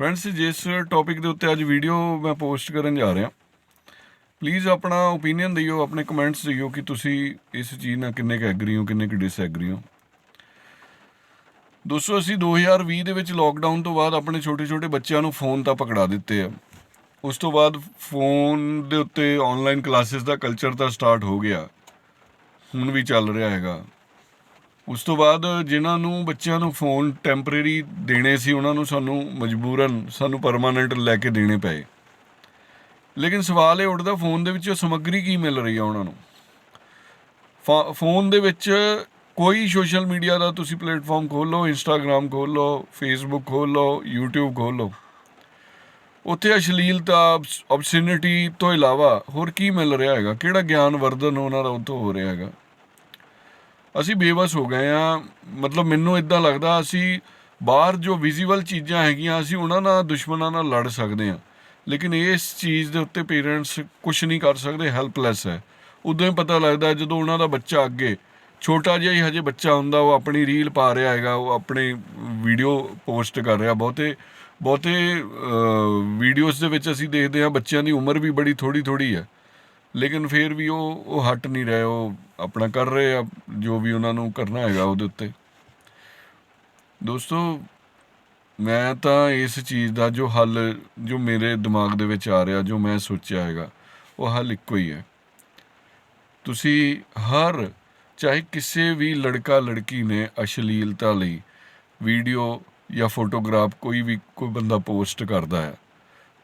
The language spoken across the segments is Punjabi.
ਫਰੈਂਡਸ ਜਿਸ ਟੌਪਿਕ ਦੇ ਉੱਤੇ ਅੱਜ ਵੀਡੀਓ ਮੈਂ ਪੋਸਟ ਕਰਨ ਜਾ ਰਿਹਾ ਪਲੀਜ਼ ਆਪਣਾ ਓਪੀਨੀਅਨ ਦਿਓ, ਆਪਣੇ ਕਮੈਂਟਸ ਦਿਓ ਕਿ ਤੁਸੀਂ ਇਸ ਚੀਜ਼ ਨਾਲ ਕਿੰਨੇ ਕੁ ਐਗਰੀ ਹੋ, ਕਿੰਨੇ ਕੁ ਡਿਸਐਗਰੀ ਹੋ। ਦੋਸਤੋ, ਅਸੀਂ 2020 ਦੇ ਵਿੱਚ ਲੋਕਡਾਊਨ ਤੋਂ ਬਾਅਦ ਆਪਣੇ ਛੋਟੇ-ਛੋਟੇ ਬੱਚਿਆਂ ਨੂੰ ਫੋਨ ਤਾਂ ਪਕੜਾ ਦਿੱਤੇ ਆ। ਉਸ ਤੋਂ ਬਾਅਦ ਫੋਨ ਦੇ ਉੱਤੇ ਆਨਲਾਈਨ ਕਲਾਸਿਸ ਦਾ ਕਲਚਰ ਤਾਂ ਸਟਾਰਟ ਹੋ ਗਿਆ। ਹੁਣ ਵੀ ਚੱਲ ਰਿਹਾ ਹੈਗਾ। ਉਸ ਤੋਂ ਬਾਅਦ ਜਿਨ੍ਹਾਂ ਨੂੰ ਬੱਚਿਆਂ ਨੂੰ ਫੋਨ ਟੈਂਪਰੇਰੀ ਦੇਣੇ ਸੀ, ਉਹਨਾਂ ਨੂੰ ਸਾਨੂੰ ਮਜਬੂਰਨ, ਸਾਨੂੰ ਪਰਮਾਨੈਂਟ ਲੈ ਕੇ ਦੇਣੇ ਪਏ। ਲੇਕਿਨ ਸਵਾਲ ਇਹ ਉੱਠਦਾ ਫੋਨ ਦੇ ਵਿੱਚ ਸਮੱਗਰੀ ਕੀ ਮਿਲ ਰਹੀ ਆ ਉਹਨਾਂ ਨੂੰ? ਫਾ- ਫੋਨ ਦੇ ਵਿੱਚ ਕੋਈ ਸੋਸ਼ਲ ਮੀਡੀਆ ਦਾ ਤੁਸੀਂ ਪਲੇਟਫਾਰਮ ਖੋਲ ਲਓ ਇੰਸਟਾਗ੍ਰam ਖੋਲ ਲਓ ਫੇਸਬੁੱਕ ਖੋਲ ਲਓ YouTube ਖੋਲ ਲਓ ਉੱਥੇ ਅਸ਼ਲੀਲਤਾ ਆਬਸੈਨਿਟੀ ਤੋਂ ਇਲਾਵਾ ਹੋਰ ਕੀ ਮਿਲ ਰਿਹਾ ਹੈਗਾ? ਕਿਹੜਾ ਗਿਆਨ ਵਰਧਨ ਉਹਨਾਂ ਦਾ ਉੱਥੋਂ ਹੋ ਰਿਹਾ ਹੈਗਾ? ਅਸੀਂ ਬੇਵਸ ਹੋ ਗਏ ਆ ਮਤਲਬ ਮੈਨੂੰ ਇਦਾਂ ਲੱਗਦਾ ਅਸੀਂ ਬਾਹਰ ਜੋ ਵਿਜ਼ੀਬਲ ਚੀਜ਼ਾਂ ਹੈਗੀਆਂ, ਅਸੀਂ ਉਹਨਾਂ ਨਾਲ, ਦੁਸ਼ਮਣਾਂ ਨਾਲ ਲੜ ਸਕਦੇ ਆ ਲੇਕਿਨ ਇਸ ਚੀਜ਼ ਦੇ ਉੱਤੇ ਪੇਰੈਂਟਸ ਕੁਝ ਨਹੀਂ ਕਰ ਸਕਦੇ ਹੈਲਪਲੈਸ ਹੈ। ਉਦੋਂ ਹੀ ਪਤਾ ਲੱਗਦਾ ਜਦੋਂ ਉਹਨਾਂ ਦਾ ਬੱਚਾ ਅੱਗੇ, ਛੋਟਾ ਜਿਹਾ ਹੀ ਹਜੇ ਬੱਚਾ ਹੁੰਦਾ, ਉਹ ਆਪਣੀ ਰੀਲ ਪਾ ਰਿਹਾ ਹੈਗਾ, ਉਹ ਆਪਣੇ ਵੀਡੀਓ ਪੋਸਟ ਕਰ ਰਿਹਾ। ਬਹੁਤੇ ਬਹੁਤੇ ਵੀਡੀਓਜ਼ ਦੇ ਵਿੱਚ ਅਸੀਂ ਦੇਖਦੇ ਹਾਂ, ਬੱਚਿਆਂ ਦੀ ਉਮਰ ਵੀ ਬੜੀ ਥੋੜੀ ਥੋੜੀ ਹੈ। ਲੇਕਿਨ ਫਿਰ ਵੀ ਉਹ ਉਹ ਹਟ ਨਹੀਂ ਰਹੇ, ਉਹ ਆਪਣਾ ਕਰ ਰਹੇ ਆ, ਜੋ ਵੀ ਉਹਨਾਂ ਨੂੰ ਕਰਨਾ ਹੈਗਾ ਉਹਦੇ ਉੱਤੇ। ਦੋਸਤੋ, ਮੈਂ ਤਾਂ ਇਸ ਚੀਜ਼ ਦਾ ਜੋ ਹੱਲ, ਜੋ ਮੇਰੇ ਦਿਮਾਗ ਦੇ ਵਿੱਚ ਆ ਰਿਹਾ, ਜੋ ਮੈਂ ਸੋਚਿਆ ਹੈਗਾ, ਉਹ ਹੱਲ ਇੱਕੋ ਹੀ ਹੈ। ਤੁਸੀਂ ਹਰ, ਚਾਹੇ ਕਿਸੇ ਵੀ ਲੜਕਾ ਲੜਕੀ ਨੇ ਅਸ਼ਲੀਲਤਾ ਲਈ ਵੀਡੀਓ ਜਾਂ ਫੋਟੋਗ੍ਰਾਫ ਕੋਈ ਵੀ, ਕੋਈ ਬੰਦਾ ਪੋਸਟ ਕਰਦਾ ਹੈ,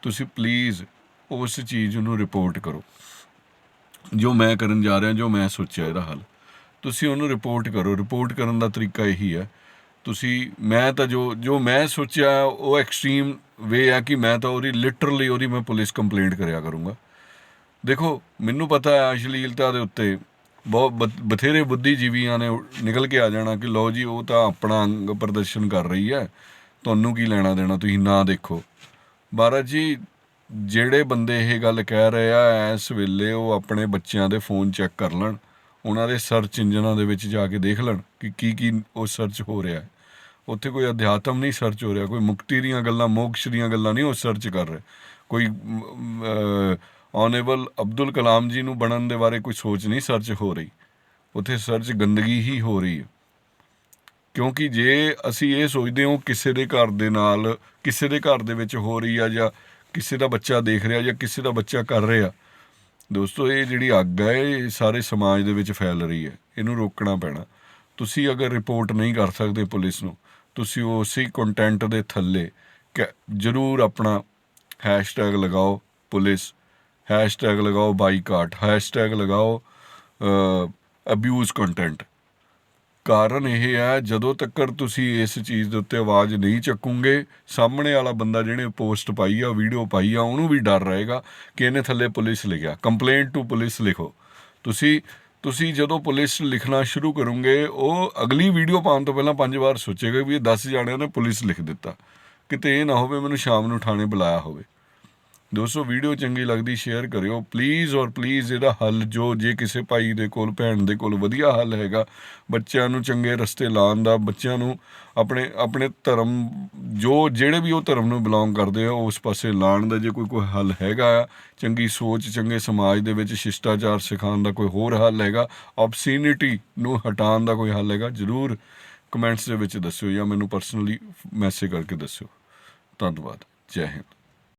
ਤੁਸੀਂ ਪਲੀਜ਼ ਉਸ ਚੀਜ਼ ਨੂੰ ਰਿਪੋਰਟ ਕਰੋ। ਜੋ ਮੈਂ ਕਰਨ ਜਾ ਰਿਹਾ, ਜੋ ਮੈਂ ਸੋਚਿਆ ਇਹਦਾ ਹੱਲ। ਤੁਸੀਂ ਉਹਨੂੰ ਰਿਪੋਰਟ ਕਰੋ। ਰਿਪੋਰਟ ਕਰਨ ਦਾ ਤਰੀਕਾ ਇਹੀ ਹੈ। ਤੁਸੀਂ, ਮੈਂ ਤਾਂ ਜੋ ਜੋ ਮੈਂ ਸੋਚਿਆ, ਉਹ ਐਕਸਟ੍ਰੀਮ ਵੇ ਆ ਕਿ ਮੈਂ ਤਾਂ ਉਹਦੀ ਲਿਟਰਲੀ ਉਹਦੀ ਮੈਂ ਪੁਲਿਸ ਕੰਪਲੇਂਟ ਕਰਿਆ ਕਰੂੰਗਾ। ਦੇਖੋ, ਮੈਨੂੰ ਪਤਾ ਹੈ ਅਸ਼ਲੀਲਤਾ ਦੇ ਉੱਤੇ ਬਹੁਤ ਬਥ- ਬਥੇਰੇ ਬੁੱਧੀਜੀਵੀਆਂ ਨੇ ਨਿਕਲ ਕੇ ਆ ਜਾਣਾ ਕਿ ਲਓ ਜੀ, ਉਹ ਤਾਂ ਆਪਣਾ ਅੰਗ ਪ੍ਰਦਰਸ਼ਨ ਕਰ ਰਹੀ ਹੈ। ਤੁਹਾਨੂੰ ਕੀ ਲੈਣਾ ਦੇਣਾ? ਤੁਸੀਂ ਨਾ ਦੇਖੋ। ਮਹਾਰਾਜ ਜੀ ਜਿਹੜੇ ਬੰਦੇ ਇਹ ਗੱਲ ਕਹਿ ਰਹੇ ਆ, ਇਸ ਵੇਲੇ ਉਹ ਆਪਣੇ ਬੱਚਿਆਂ ਦੇ ਫੋਨ ਚੈੱਕ ਕਰ ਲੈਣ, ਉਹਨਾਂ ਦੇ ਸਰਚ ਇੰਜਨਾਂ ਦੇ ਵਿੱਚ ਜਾ ਕੇ ਦੇਖ ਲੈਣ ਕਿ ਕੀ ਕੀ ਉਹ ਸਰਚ ਹੋ ਰਿਹਾ ਹੈ। ਉੱਥੇ ਕੋਈ ਅਧਿਆਤਮ ਨਹੀਂ ਸਰਚ ਹੋ ਰਿਹਾ, ਕੋਈ ਮੁਕਤੀ ਦੀਆਂ ਗੱਲਾਂ, ਮੋਕਸ਼ ਦੀਆਂ ਗੱਲਾਂ ਨਹੀਂ ਉਹ ਸਰਚ ਕਰ ਰਹੇ। ਕੋਈ ਆਨੇਬਲ ਅਬਦੁਲ ਕਲਾਮ ਜੀ ਨੂੰ ਬਣਨ ਦੇ ਬਾਰੇ ਕੋਈ ਸੋਚ ਨਹੀਂ ਸਰਚ ਹੋ ਰਹੀ। ਉੱਥੇ ਸਰਚ ਗੰਦਗੀ ਹੀ ਹੋ ਰਹੀ ਹੈ। ਕਿਉਂਕਿ ਜੇ ਅਸੀਂ ਇਹ ਸੋਚਦੇ ਹਾਂ ਕਿਸੇ ਦੇ ਘਰ ਦੇ ਨਾਲ, ਕਿਸੇ ਦੇ ਘਰ ਦੇ ਵਿੱਚ ਹੋ ਰਹੀ ਆ ਜਾਂ ਕਿਸੇ ਦਾ ਬੱਚਾ ਦੇਖ ਰਿਹਾ ਜਾਂ ਕਿਸੇ ਦਾ ਬੱਚਾ ਕਰ ਰਿਹਾ, ਦੋਸਤੋ, ਇਹ ਜਿਹੜੀ ਅੱਗ ਹੈ, ਇਹ ਸਾਰੇ ਸਮਾਜ ਦੇ ਵਿੱਚ ਫੈਲ ਰਹੀ ਹੈ। ਇਹਨੂੰ ਰੋਕਣਾ ਪੈਣਾ। ਤੁਸੀਂ ਅਗਰ ਰਿਪੋਰਟ ਨਹੀਂ ਕਰ ਸਕਦੇ ਪੁਲਿਸ ਨੂੰ, ਤੁਸੀਂ ਉਸੇ ਕੰਟੈਂਟ ਦੇ ਥੱਲੇ ਕ- ਜ਼ਰੂਰ ਆਪਣਾ ਹੈਸ਼ਟੈਗ ਲਗਾਓ ਪੁਲਿਸ ਹੈਸ਼ਟੈਗ ਲਗਾਓ ਬਾਈਕਾਟ ਹੈਸ਼ਟੈਗ ਲਗਾਓ ਅਬਿਊਜ਼ ਕੰਟੈਂਟ ਕਾਰਨ ਇਹ ਹੈ ਜਦੋਂ ਤੱਕ ਤੁਸੀਂ ਇਸ ਚੀਜ਼ ਦੇ ਉੱਤੇ ਆਵਾਜ਼ ਨਹੀਂ ਚੱਕੋਗੇ, ਸਾਹਮਣੇ ਵਾਲਾ ਬੰਦਾ ਜਿਹਨੇ ਪੋਸਟ ਪਾਈ ਆ, ਵੀਡੀਓ ਪਾਈ ਆ, ਉਹਨੂੰ ਵੀ ਡਰ ਰਹੇਗਾ ਕਿ ਇਹਨੇ ਥੱਲੇ ਪੁਲਿਸ ਲਿਖਿਆ। ਕੰਪਲੇਂਟ ਟੂ ਪੁਲਿਸ ਲਿਖੋ। ਤੁਸੀਂ ਤੁਸੀਂ ਜਦੋਂ ਪੁਲਿਸ ਲਿਖਣਾ ਸ਼ੁਰੂ ਕਰੋਗੇ, ਉਹ ਅਗਲੀ ਵੀਡੀਓ ਪਾਉਣ ਤੋਂ ਪਹਿਲਾਂ ਪੰਜ ਵਾਰ ਸੋਚੇਗਾ ਵੀ ਇਹ 10 ਜਾਣਿਆਂ ਨੇ ਪੁਲਿਸ ਲਿਖ ਦਿੱਤਾ। ਕਿਤੇ ਇਹ ਨਾ ਹੋਵੇ, ਮੈਨੂੰ ਸ਼ਾਮ ਨੂੰ ਥਾਣੇ ਬੁਲਾਇਆ ਹੋਵੇ। ਦੋਸਤੋ ਵੀਡੀਓ ਚੰਗੀ ਲੱਗਦੀ ਸ਼ੇਅਰ ਕਰਿਓ। ਪਲੀਜ਼ ਔਰ ਪਲੀਜ਼ ਇਹਦਾ ਹੱਲ ਜੋ ਜੇ ਕਿਸੇ ਭਾਈ ਦੇ ਕੋਲ ਭੈਣ ਦੇ ਕੋਲ ਵਧੀਆ ਹੱਲ ਹੈਗਾ ਬੱਚਿਆਂ ਨੂੰ ਚੰਗੇ ਰਸਤੇ ਲਾਉਣ ਦਾ ਬੱਚਿਆਂ ਨੂੰ ਆਪਣੇ ਆਪਣੇ ਧਰਮ ਜੋ ਜਿਹੜੇ ਵੀ ਉਹ ਧਰਮ ਨੂੰ ਬਿਲੋਂਗ ਕਰਦੇ ਆ ਉਸ ਪਾਸੇ ਲਾਉਣ ਦਾ ਜੇ ਕੋਈ ਕੋਈ ਹੱਲ ਹੈਗਾ ਆ, ਚੰਗੀ ਸੋਚ ਚੰਗੇ ਸਮਾਜ ਦੇ ਵਿੱਚ ਸ਼ਿਸ਼ਟਾਚਾਰ ਸਿਖਾਉਣ ਦਾ ਕੋਈ ਹੋਰ ਹੱਲ ਹੈਗਾ ਆਬਸੀਨਿਟੀ ਨੂੰ ਹਟਾਉਣ ਦਾ ਕੋਈ ਹੱਲ ਹੈਗਾ ਜਰੂਰ ਕਮੈਂਟਸ ਦੇ ਵਿੱਚ ਦੱਸਿਓ ਜਾਂ ਮੈਨੂੰ ਪਰਸਨਲੀ ਮੈਸੇਜ ਕਰਕੇ ਦੱਸਿਓ। ਧੰਨਵਾਦ। ਜੈ ਹਿੰਦ।